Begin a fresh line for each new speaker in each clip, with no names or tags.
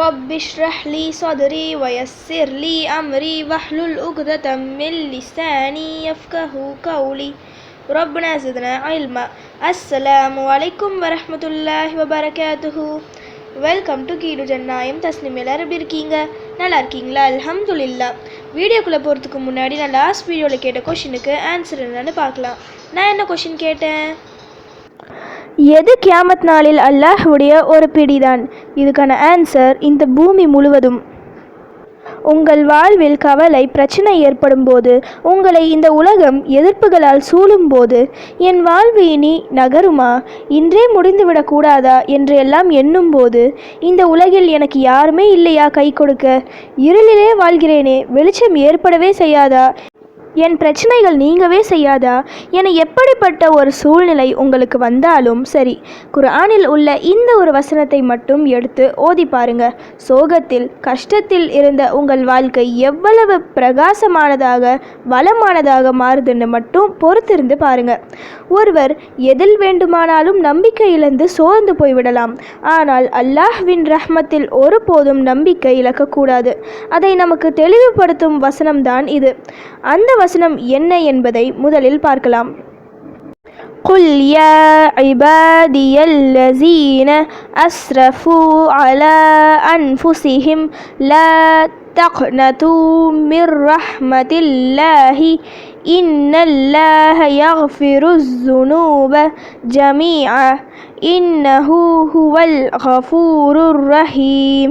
رب اشرح لي صدري ويسر لي أمري واحلل عقدة من لساني يفقه قولي ربنا زدنا علما السلام عليكم ورحمة الله وبركاته welcome to கீடு ஜன்னாயம் தஸ்னிம் எல்லோரும் எப்படி இருக்கீங்க நல்லா இருக்கீங்களா அலமதுல்லா வீடியோக்குள்ளே போகிறதுக்கு முன்னாடி நான் லாஸ்ட் வீடியோவில் கேட்ட கொஷினுக்கு ஆன்சர் என்னென்னு பார்க்கலாம் நான் என்ன கொஷின் கேட்டேன் எது கியாமத் நாளில் அல்லாஹுடைய ஒரு பிடிதான் இதுக்கான ஆன்சர் இந்த பூமி முழுவதும் உங்கள் வாழ்வில் கவலை பிரச்சனை ஏற்படும் போது உங்களை இந்த உலகம் எதிர்ப்புகளால் சூழும்போது என் வாழ்வு இனி நகருமா இன்றே முடிந்துவிடக்கூடாதா என்று எல்லாம் எண்ணும்போது இந்த உலகில் எனக்கு யாருமே இல்லையா கை கொடுக்க இருளிலே வாழ்கிறேனே வெளிச்சம் ஏற்படவே செய்யாதா என் பிரச்சனைகள் நீங்கவே செய்யாதா என எப்படிப்பட்ட ஒரு சூழ்நிலை உங்களுக்கு வந்தாலும் சரி குரானில் உள்ள இந்த ஒரு வசனத்தை மட்டும் எடுத்து ஓதி பாருங்க சோகத்தில் கஷ்டத்தில் இருந்த உங்கள் வாழ்க்கை எவ்வளவு பிரகாசமானதாக வளமானதாக மாறுதுன்னு மட்டும் பொறுத்திருந்து பாருங்க ஒருவர் எதில் வேண்டுமானாலும் நம்பிக்கை இழந்து சோர்ந்து போய்விடலாம் ஆனால் அல்லாஹ்வின் ரஹ்மத்தில் ஒருபோதும் நம்பிக்கை இழக்கக்கூடாது அதை நமக்கு தெளிவுபடுத்தும் வசனம்தான் இது அந்த வசனம் என்ன என்பதை முதலில் பார்க்கலாம்
قل يا عبادي الذين أسرفوا على أنفسهم لا تقنطوا من رحمة الله إن الله يغفر الذنوب جميعا إنه هو الغفور الرحيم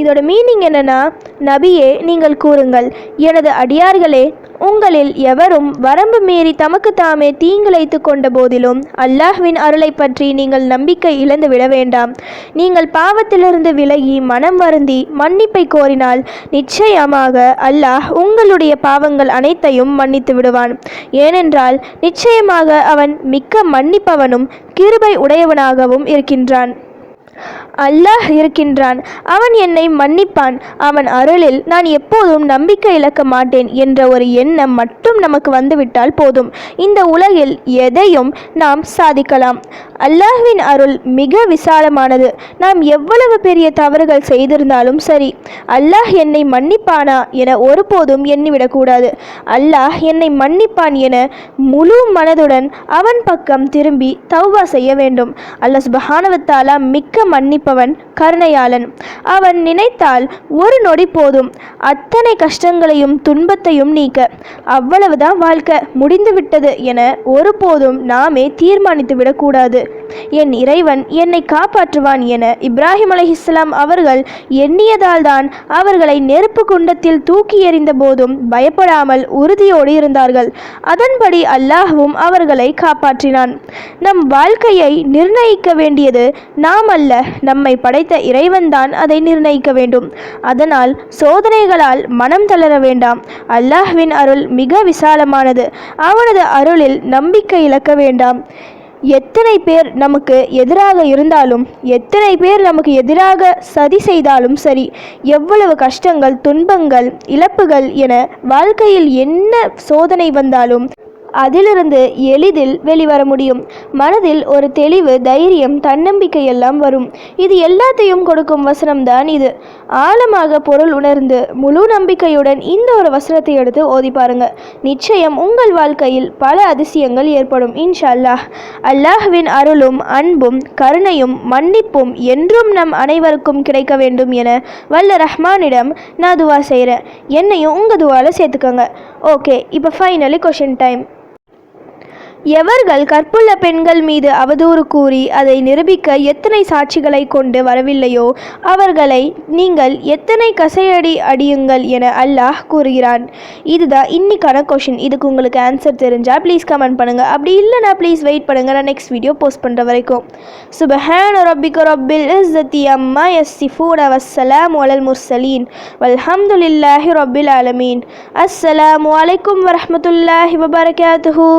இதோட மீனிங் என்னென்னா நபியே நீங்கள் கூறுங்கள் எனது அடியார்களே உங்களில் எவரும் வரம்பு மீறி தமக்கு தாமே தீங்கிழைத்து கொண்ட போதிலும் அல்லாஹ்வின் அருளை பற்றி நீங்கள் நம்பிக்கை இழந்து விட வேண்டாம் நீங்கள் பாவத்திலிருந்து விலகி மனம் வருந்தி மன்னிப்பை கோரினால் நிச்சயமாக அல்லாஹ் உங்களுடைய பாவங்கள் அனைத்தையும் மன்னித்து விடுவான் ஏனென்றால் நிச்சயமாக அவன் மிக்க மன்னிப்பவனும் கிருபை உடையவனாகவும் இருக்கின்றான் அல்லாஹ் இருக்கின்றான் அவன் என்னை மன்னிப்பான் அவன் அருளில் நான் எப்போதும் நம்பிக்கை இழக்க மாட்டேன் என்ற ஒரு எண்ணம் மட்டும் நமக்கு வந்துவிட்டால் போதும் இந்த உலகில் எதையும் நாம் சாதிக்கலாம் அல்லாஹ்வின் அருள் மிக விசாலமானது நாம் எவ்வளவு பெரிய தவறுகள் செய்திருந்தாலும் சரி அல்லாஹ் என்னை மன்னிப்பானா என ஒருபோதும் எண்ணிவிடக்கூடாது அல்லாஹ் என்னை மன்னிப்பான் என முழு மனதுடன் அவன் பக்கம் திரும்பி தௌவா செய்ய வேண்டும் அல்லாஹ் சுபஹானவத்தாலா மிக்க மன்னிப்பு மன்னிப்பவன் கருணையாளன் அவன் நினைத்தால் ஒரு நொடி போதும் அத்தனை கஷ்டங்களையும் துன்பத்தையும் நீக்க அவ்வளவுதான் வாழ்க்கை முடிந்துவிட்டது என ஒருபோதும் நாமே தீர்மானித்து விடக்கூடாது என் இறைவன் என்னை காப்பாற்றுவான் என இப்ராஹிம் அலி இஸ்லாம் அவர்கள் எண்ணியதால் தான் அவர்களை நெருப்பு குண்டத்தில் தூக்கி எறிந்த போதும் பயப்படாமல் உறுதியோடு இருந்தார்கள் அதன்படி அல்லாஹுவும் அவர்களை காப்பாற்றினான் நம் வாழ்க்கையை நிர்ணயிக்க வேண்டியது நாம் அல்ல நம்மை படைத்த இறைவன்தான் அதை நிர்ணயிக்க வேண்டும் அதனால் சோதனைகளால் மனம் தளர வேண்டாம் அல்லாஹ்வின் அருள் மிக விசாலமானது அவனது அருளில் நம்பிக்கை இழக்க வேண்டாம் எத்தனை பேர் நமக்கு எதிராக இருந்தாலும் எத்தனை பேர் நமக்கு எதிராக சதி செய்தாலும் சரி எவ்வளவு கஷ்டங்கள் துன்பங்கள் இழப்புகள் என வாழ்க்கையில் என்ன சோதனை வந்தாலும் அதிலிருந்து எளிதில் வெளிவர முடியும் மனதில் ஒரு தெளிவு தைரியம் தன்னம்பிக்கை எல்லாம் வரும் இது எல்லாத்தையும் கொடுக்கும் வசனம்தான் இது ஆழமாக பொருள் உணர்ந்து முழு நம்பிக்கையுடன் இந்த ஒரு வசனத்தை எடுத்து ஓதி பாருங்க நிச்சயம் உங்கள் வாழ்க்கையில் பல அதிசயங்கள் ஏற்படும் இன்ஷா அல்லாஹ் அல்லாஹ்வின் அருளும் அன்பும் கருணையும் மன்னிப்பும் என்றும் நம் அனைவருக்கும் கிடைக்க வேண்டும் என வல்ல ரஹ்மானிடம் நான் துவா செய்கிறேன் என்னையும் உங்கள் துவாவில் சேர்த்துக்கோங்க ஓகே இப்போ ஃபைனலி கொஷின் டைம் எவர்கள் கற்புள்ள பெண்கள் மீது அவதூறு கூறி அதை நிரூபிக்க எத்தனை சாட்சிகளை கொண்டு வரவில்லையோ அவர்களை நீங்கள் எத்தனை கசையடி அடியுங்கள் என அல்லாஹ் கூறுகிறான் இதுதான் இன்னிக்கான கொஷின் இதுக்கு உங்களுக்கு ஆன்சர் தெரிஞ்சால் ப்ளீஸ் கமெண்ட் பண்ணுங்கள் அப்படி இல்லைனா ப்ளீஸ் வெயிட் பண்ணுங்கள் நான் நெக்ஸ்ட் வீடியோ போஸ்ட் பண்ணுற வரைக்கும் சுபஹான ரப்பிக ரப்பில் இஸ்ஸத்தி அம்மா எஸ் சிஃபூன வசலாம் ஒலல் முர்சலீன் வல்ஹம்துலில்லாஹி ரப்பில் ஆலமீன் அஸ்ஸலாமு அலைக்கும் வரமத்துல்லாஹி வபரகாத்துஹூ